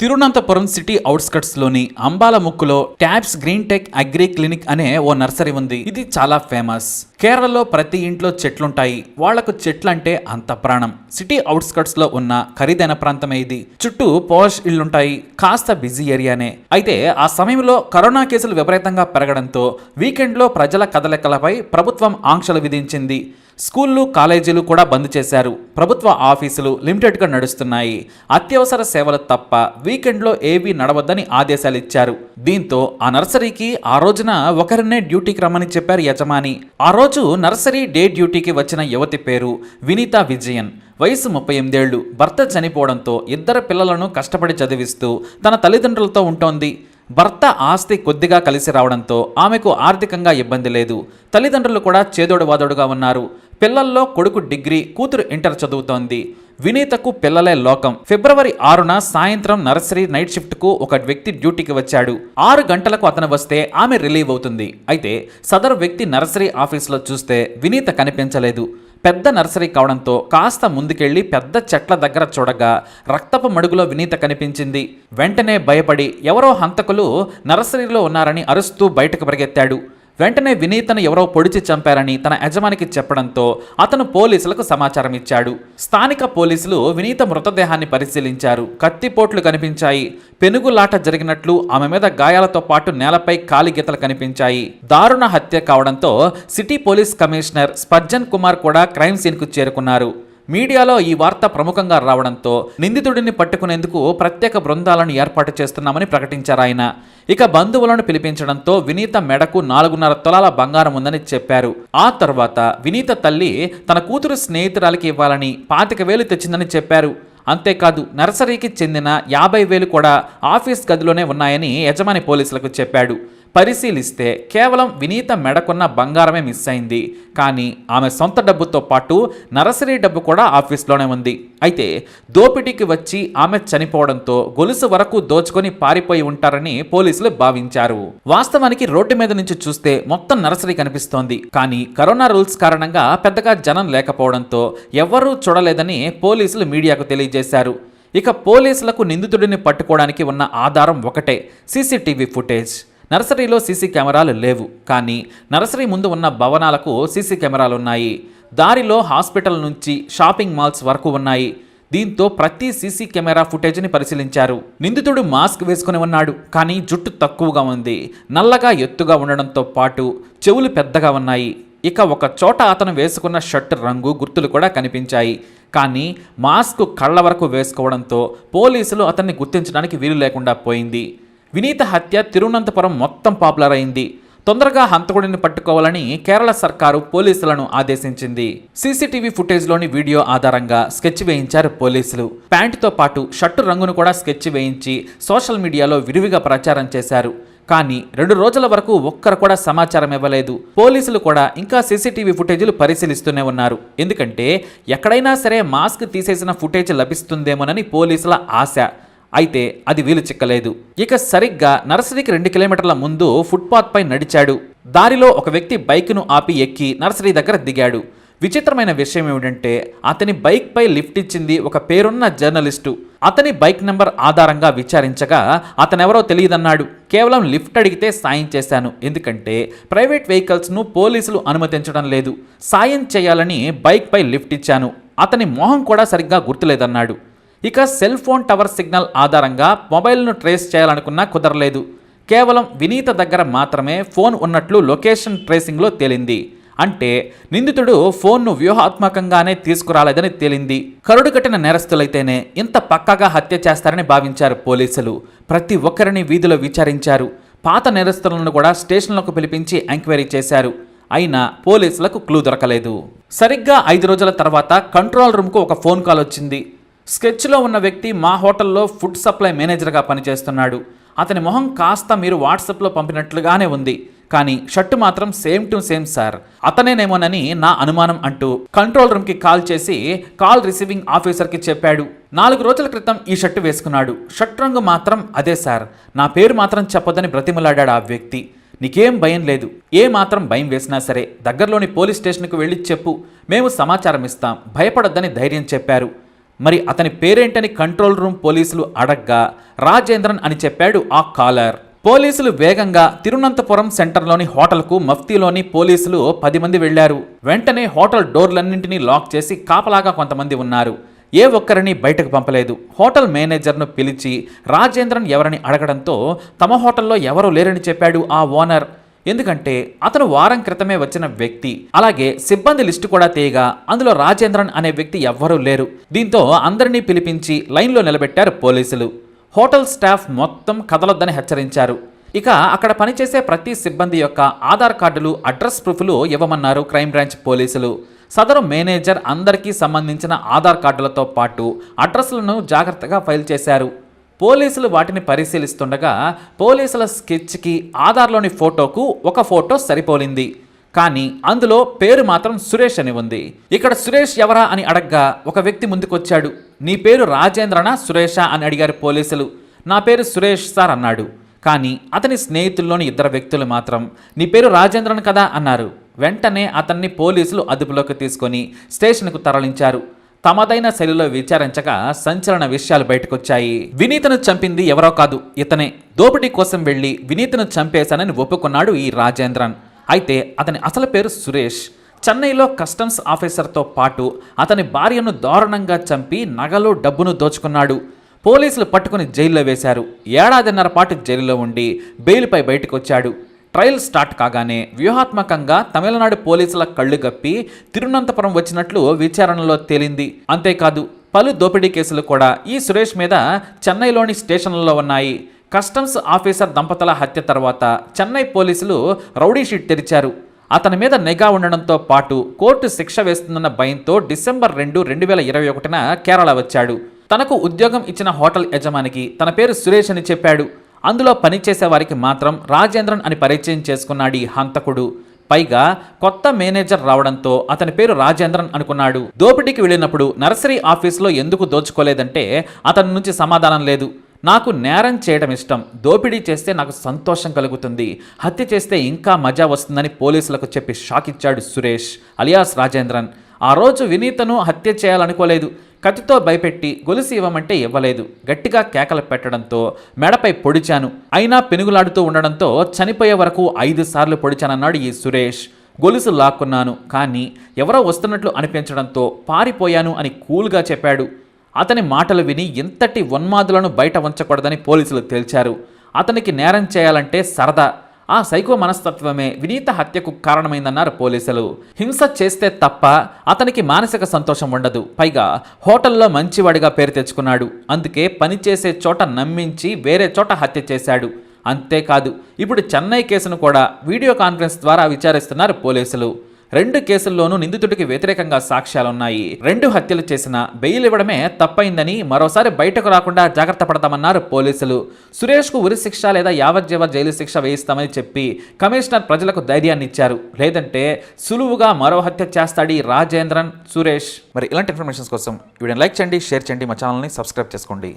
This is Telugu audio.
తిరువనంతపురం సిటీ అవుట్స్కట్స్లోని అంబాల ముక్కులో Tabs Green Tech Agri Clinic అనే ఓ నర్సరీ ఉంది. ఇది చాలా ఫేమస్. కేరళలో ప్రతి ఇంట్లో చెట్లుంటాయి. వాళ్ళకు చెట్లంటే అంత ప్రాణం. సిటీ అవుట్స్కట్స్లో ఉన్న ఖరీదైన ప్రాంతమే ఇది. చుట్టూ పోష్ ఇళ్ళుంటాయి కాస్త బిజీ ఏరియానే. అయితే ఆ సమయంలో కరోనా కేసులు విపరీతంగా పెరగడంతో వీకెండ్లో ప్రజల కదలికలపై ప్రభుత్వం ఆంక్షలు విధించింది. స్కూళ్ళు కాలేజీలు కూడా బంద్ చేశారు. ప్రభుత్వ ఆఫీసులు లిమిటెడ్గా నడుస్తున్నాయి. అత్యవసర సేవలు తప్ప వీకెండ్లో ఏవీ నడవద్దని ఆదేశాలు ఇచ్చారు. దీంతో ఆ నర్సరీకి ఆ రోజున ఒకరినే డ్యూటీకి రమ్మని చెప్పారు యజమాని. ఆ రోజు నర్సరీ డే డ్యూటీకి వచ్చిన యువతి పేరు వినీత విజయన్. వయసు ముప్పై ఎనిమిదేళ్ళు భర్త చనిపోవడంతో ఇద్దరు పిల్లలను కష్టపడి చదివిస్తూ తన తల్లిదండ్రులతో ఉంటోంది. భర్త ఆస్తి కొద్దిగా కలిసి రావడంతో ఆమెకు ఆర్థికంగా ఇబ్బంది లేదు. తల్లిదండ్రులు కూడా చేదోడువాదోడుగా ఉన్నారు. పిల్లల్లో కొడుకు డిగ్రీ కూతురు ఇంటర్ చదువుతోంది. వినీతకు పిల్లలే లోకం. ఫిబ్రవరి ఆరున సాయంత్రం నర్సరీ నైట్ షిఫ్ట్కు ఒక వ్యక్తి డ్యూటీకి వచ్చాడు. ఆరు గంటలకు అతను వస్తే ఆమె రిలీవ్ అవుతుంది. అయితే సదరు వ్యక్తి నర్సరీ ఆఫీస్లో చూస్తే వినీత కనిపించలేదు. పెద్ద నర్సరీ కావడంతో కాస్త ముందుకెళ్ళి పెద్ద చెట్ల దగ్గర చూడగా రక్తపు మడుగులో వినీత కనిపించింది. వెంటనే భయపడి ఎవరో హంతకులు నర్సరీలో ఉన్నారని అరుస్తూ బయటకు పరిగెత్తాడు. వెంటనే వినీతను ఎవరో పొడిచి చంపారని తన యజమానికి చెప్పడంతో అతను పోలీసులకు సమాచారం ఇచ్చాడు. స్థానిక పోలీసులు వినీత మృతదేహాన్ని పరిశీలించారు. కత్తిపోట్లు కనిపించాయి. పెనుగులాట జరిగినట్లు ఆమె మీద గాయాలతో పాటు నేలపై కాలిగీతలు కనిపించాయి. దారుణ హత్య కావడంతో city police commissioner Spurgeon Kumar కూడా క్రైమ్ సీన్కు చేరుకున్నారు. మీడియాలో ఈ వార్త ప్రముఖంగా రావడంతో నిందితుడిని పట్టుకునేందుకు ప్రత్యేక బృందాలను ఏర్పాటు చేస్తున్నామని ప్రకటించారు ఆయన. ఇక బంధువులను పిలిపించడంతో వినీత మెడకు నాలుగున్నర తొలాల బంగారం ఉందని చెప్పారు. ఆ తర్వాత వినీత తల్లి తన కూతురు స్నేహితురాలకి ఇవ్వాలని పాతిక వేలు తెచ్చిందని చెప్పారు. అంతేకాదు నర్సరీకి చెందిన యాభై వేలు కూడా ఆఫీస్ గదిలోనే ఉన్నాయని యజమాని పోలీసులకు చెప్పాడు. పరిశీలిస్తే కేవలం వినీత మెడకున్న బంగారమే మిస్ అయింది. కానీ ఆమె సొంత డబ్బుతో పాటు నర్సరీ డబ్బు కూడా ఆఫీస్లోనే ఉంది. అయితే దోపిడీకి వచ్చి ఆమె చనిపోవడంతో గొలుసు వరకు దోచుకొని పారిపోయి ఉంటారని పోలీసులు భావించారు. వాస్తవానికి రోడ్డు మీద నుంచి చూస్తే మొత్తం నర్సరీ కనిపిస్తోంది. కానీ కరోనా రూల్స్ కారణంగా పెద్దగా జనం లేకపోవడంతో ఎవ్వరూ చూడలేదని పోలీసులు మీడియాకు తెలియజేశారు. ఇక పోలీసులకు నిందితుడిని పట్టుకోవడానికి ఉన్న ఆధారం ఒకటే సీసీటీవీ ఫుటేజ్. నర్సరీలో సీసీ కెమెరాలు లేవు. కానీ నర్సరీ ముందు ఉన్న భవనాలకు సీసీ కెమెరాలు ఉన్నాయి దారిలో హాస్పిటల్ నుంచి షాపింగ్ మాల్స్ వరకు ఉన్నాయి. దీంతో ప్రతి సీసీ కెమెరా ఫుటేజ్ని పరిశీలించారు. నిందితుడు మాస్క్ వేసుకుని ఉన్నాడు. కానీ జుట్టు తక్కువగా ఉంది. నల్లగా ఎత్తుగా ఉండడంతో పాటు చెవులు పెద్దగా ఉన్నాయి. ఇక ఒక చోట అతను వేసుకున్న షర్ట్ రంగు గుర్తులు కూడా కనిపించాయి. కానీ మాస్క్ కళ్ళ వరకు వేసుకోవడంతో పోలీసులు అతన్ని గుర్తించడానికి వీలు లేకుండా పోయింది. వినీత హత్య తిరువనంతపురం మొత్తం పాపులర్ అయింది తొందరగా హంతకుడిని పట్టుకోవాలని కేరళ సర్కారు పోలీసులను ఆదేశించింది. సీసీటీవీ ఫుటేజ్లోని వీడియో ఆధారంగా స్కెచ్ వేయించారు పోలీసులు. ప్యాంటుతో పాటు షర్టు రంగును కూడా స్కెచ్ వేయించి సోషల్ మీడియాలో విరివిగా ప్రచారం చేశారు. కానీ రెండు రోజుల వరకు ఒక్కరు కూడా సమాచారం ఇవ్వలేదు. పోలీసులు కూడా ఇంకా సీసీటీవీ ఫుటేజీలు పరిశీలిస్తూనే ఉన్నారు. ఎందుకంటే ఎక్కడైనా సరే మాస్క్ తీసేసిన ఫుటేజ్ లభిస్తుందేమోనని పోలీసుల ఆశ. అయితే అది వీలు చిక్కలేదు. ఇక సరిగ్గా నర్సరీకి రెండు కిలోమీటర్ల ముందు ఫుట్పాత్ పై నడిచాడు. దారిలో ఒక వ్యక్తి బైక్ను ఆపి ఎక్కి నర్సరీ దగ్గర దిగాడు. విచిత్రమైన విషయం ఏమిటంటే అతని బైక్ పై లిఫ్ట్ ఇచ్చింది ఒక పేరున్న జర్నలిస్టు. అతని బైక్ నెంబర్ ఆధారంగా విచారించగా అతనెవరో తెలియదన్నాడు. కేవలం లిఫ్ట్ అడిగితే సాయం చేశాను. ఎందుకంటే ప్రైవేట్ వెహికల్స్ను పోలీసులు అనుమతించడం లేదు. సాయం చేయాలని బైక్ పై లిఫ్ట్ ఇచ్చాను. అతని మొహం కూడా సరిగ్గా గుర్తులేదన్నాడు. ఇక సెల్ ఫోన్ టవర్ సిగ్నల్ ఆధారంగా మొబైల్ను ట్రేస్ చేయాలనుకున్నా కుదరలేదు. కేవలం వినీత దగ్గర మాత్రమే ఫోన్ ఉన్నట్లు లొకేషన్ ట్రేసింగ్లో తేలింది. అంటే నిందితుడు ఫోన్ను వ్యూహాత్మకంగానే తీసుకురాలేదని తేలింది. కరుడు కట్టిన నేరస్తులైతేనే ఇంత పక్కగా హత్య చేస్తారని భావించారు పోలీసులు. ప్రతి ఒక్కరిని వీధిలో విచారించారు. పాత నేరస్తులను కూడా స్టేషన్లకు పిలిపించి ఎంక్వైరీ చేశారు. అయినా పోలీసులకు క్లూ దొరకలేదు. సరిగ్గా ఐదు రోజుల తర్వాత కంట్రోల్ రూమ్కు ఒక ఫోన్ కాల్ వచ్చింది. స్కెచ్లో ఉన్న వ్యక్తి మా హోటల్లో ఫుడ్ సప్లై మేనేజర్గా పనిచేస్తున్నాడు. అతని మొహం కాస్త మీరు వాట్సాప్లో పంపినట్లుగానే ఉంది. కానీ షర్టు మాత్రం సేమ్ టు సేమ్ సార్. అతనేనేమోనని నా అనుమానం అంటూ కంట్రోల్ రూమ్కి కాల్ చేసి కాల్ రిసీవింగ్ ఆఫీసర్కి చెప్పాడు. నాలుగు రోజుల క్రితం ఈ షర్టు వేసుకున్నాడు. షర్ట్ రంగు మాత్రం అదే సార్. నా పేరు మాత్రం చెప్పొద్దని బ్రతిమలాడాడు ఆ వ్యక్తి. నీకేం భయం లేదు. ఏ మాత్రం భయం వేసినా సరే దగ్గరలోని పోలీస్ స్టేషన్కు వెళ్ళి చెప్పు. మేము సమాచారం ఇస్తాం. భయపడొద్దని ధైర్యం చెప్పారు. మరి అతని పేరేంటని కంట్రోల్ రూమ్ పోలీసులు అడగ్గా రాజేంద్రన్ అని చెప్పాడు ఆ కాలర్. పోలీసులు వేగంగా తిరువనంతపురం సెంటర్లోని హోటల్కు మఫ్తీలోని పోలీసులు పది మంది వెళ్ళారు వెంటనే హోటల్ డోర్లన్నింటినీ లాక్ చేసి కాపలాగా కొంతమంది ఉన్నారు. ఏ ఒక్కరిని బయటకు పంపలేదు. హోటల్ మేనేజర్ను పిలిచి రాజేంద్రన్ ఎవరని అడగడంతో తమ హోటల్లో ఎవరూ లేరని చెప్పాడు ఆ ఓనర్. ఎందుకంటే అతను వారం క్రితమే వచ్చిన వ్యక్తి. అలాగే సిబ్బంది లిస్టు కూడా తీయగా అందులో రాజేంద్రన్ అనే వ్యక్తి ఎవ్వరూ లేరు. దీంతో అందరినీ పిలిపించి లైన్లో నిలబెట్టారు పోలీసులు. హోటల్ స్టాఫ్ మొత్తం కదలొద్దని హెచ్చరించారు. ఇక అక్కడ పనిచేసే ప్రతి సిబ్బంది యొక్క ఆధార్ కార్డులు అడ్రస్ ప్రూఫ్లు ఇవ్వమన్నారు క్రైమ్ బ్రాంచ్ పోలీసులు. సదరు మేనేజర్ అందరికీ సంబంధించిన ఆధార్ కార్డులతో పాటు అడ్రస్లను జాగ్రత్తగా ఫైల్ చేశారు. పోలీసులు వాటిని పరిశీలిస్తుండగా పోలీసుల స్కెచ్కి ఆధార్లోని ఫోటోకు ఒక ఫోటో సరిపోలింది. కానీ అందులో పేరు మాత్రం సురేష్ అని ఉంది. ఇక్కడ సురేష్ ఎవరా అని అడగ్గా ఒక వ్యక్తి ముందుకొచ్చాడు. నీ పేరు రాజేంద్రనా సురేషా? అని అడిగారు పోలీసులు. నా పేరు సురేష్ సార్ అన్నాడు. కానీ అతని స్నేహితుల్లోని ఇద్దరు వ్యక్తులు మాత్రం నీ పేరు రాజేంద్రన్ కదా అన్నారు. వెంటనే అతన్ని పోలీసులు అదుపులోకి తీసుకొని స్టేషన్కు తరలించారు. తమదైన శైలిలో విచారించగా సంచలన విషయాలు బయటకొచ్చాయి. వినీతను చంపింది ఎవరో కాదు ఇతనే. దోపిడీ కోసం వెళ్ళి వినీతను చంపేశానని ఒప్పుకున్నాడు ఈ రాజేంద్రన్. అయితే అతని అసలు పేరు సురేష్. చెన్నైలో కస్టమ్స్ ఆఫీసర్తో పాటు అతని భార్యను దారుణంగా చంపి నగలు డబ్బును దోచుకున్నాడు. పోలీసులు పట్టుకుని జైల్లో వేశారు. ఏడాదిన్నర పాటు జైలులో ఉండి బెయిల్పై బయటకు వచ్చాడు ట్రయల్ స్టార్ట్ కాగానే వ్యూహాత్మకంగా తమిళనాడు పోలీసుల కళ్ళు గప్పి తిరువనంతపురం వచ్చినట్లు విచారణలో తేలింది. అంతేకాదు పలు దోపిడీ కేసులు కూడా ఈ సురేష్ మీద చెన్నైలోని స్టేషన్లలో ఉన్నాయి. కస్టమ్స్ ఆఫీసర్ దంపతుల హత్య తర్వాత చెన్నై పోలీసులు రౌడీ షీట్ తెరిచారు. అతని మీద నిఘా ఉండడంతో పాటు కోర్టు శిక్ష వేస్తుందన్న భయంతో డిసెంబర్ రెండు రెండు వేల ఇరవై ఒకటిన కేరళ వచ్చాడు. తనకు ఉద్యోగం ఇచ్చిన హోటల్ యజమానికి తన పేరు సురేష్ అని చెప్పాడు. అందులో పనిచేసే వారికి మాత్రం రాజేంద్రన్ అని పరిచయం చేసుకున్నాడు ఈ హంతకుడు. పైగా కొత్త మేనేజర్ రావడంతో అతని పేరు రాజేంద్రన్ అనుకున్నాడు. దోపిడీకి వెళ్ళినప్పుడు నర్సరీ ఆఫీస్లో ఎందుకు దోచుకోలేదంటే అతని నుంచి సమాధానం లేదు. నాకు నేరం చేయడం ఇష్టం. దోపిడీ చేస్తే నాకు సంతోషం కలుగుతుంది. హత్య చేస్తే ఇంకా మజా వస్తుందని పోలీసులకు చెప్పి షాక్ ఇచ్చాడు సురేష్ అలియాస్ రాజేంద్రన్. ఆ రోజు వినీతను హత్య చేయాలనుకోలేదు. కత్తితో భయపెట్టి గొలుసు ఇవ్వమంటే ఇవ్వలేదు. గట్టిగా కేకలు పెట్టడంతో మెడపై పొడిచాను. అయినా పెనుగులాడుతూ ఉండడంతో చనిపోయే వరకు ఐదు సార్లు పొడిచానన్నాడు ఈ సురేష్. గొలుసు లాక్కున్నాను కానీ ఎవరో వస్తున్నట్లు అనిపించడంతో పారిపోయాను అని కూల్గా చెప్పాడు. అతని మాటలు విని ఇంతటి ఉన్మాదులను బయట ఉంచకూడదని పోలీసులు తేల్చారు. అతనికి నేరం చేయాలంటే సరదా. ఆ సైకో మనస్తత్వమే వినీత హత్యకు కారణమైందన్నారు పోలీసులు. హింస చేస్తే తప్ప అతనికి మానసిక సంతోషం ఉండదు. పైగా హోటల్లో మంచివాడిగా పేరు తెచ్చుకున్నాడు. అందుకే పనిచేసే చోట నమ్మించి వేరే చోట హత్య చేశాడు. అంతేకాదు ఇప్పుడు చెన్నై కేసును కూడా వీడియో కాన్ఫరెన్స్ ద్వారా విచారిస్తున్నారు పోలీసులు. రెండు కేసుల్లోనూ నిందితుడికి వ్యతిరేకంగా సాక్ష్యాలున్నాయి. రెండు హత్యలు చేసిన బెయిల్ ఇవ్వడమే తప్పైందని మరోసారి బయటకు రాకుండా జాగ్రత్త పడతామన్నారు పోలీసులు. సురేష్కు ఉరి శిక్ష లేదా యావజ్జీవ జైలు శిక్ష వేయిస్తామని చెప్పి కమిషనర్ ప్రజలకు ధైర్యాన్ని ఇచ్చారు. లేదంటే సులువుగా మరో హత్య చేస్తాడు రాజేంద్రన్ సురేష్. మరి ఇలాంటి ఇన్ఫర్మేషన్స్ కోసం వీడియోని లైక్ చేయండి షేర్ చేయండి మా ఛానల్ని సబ్స్క్రైబ్ చేసుకోండి.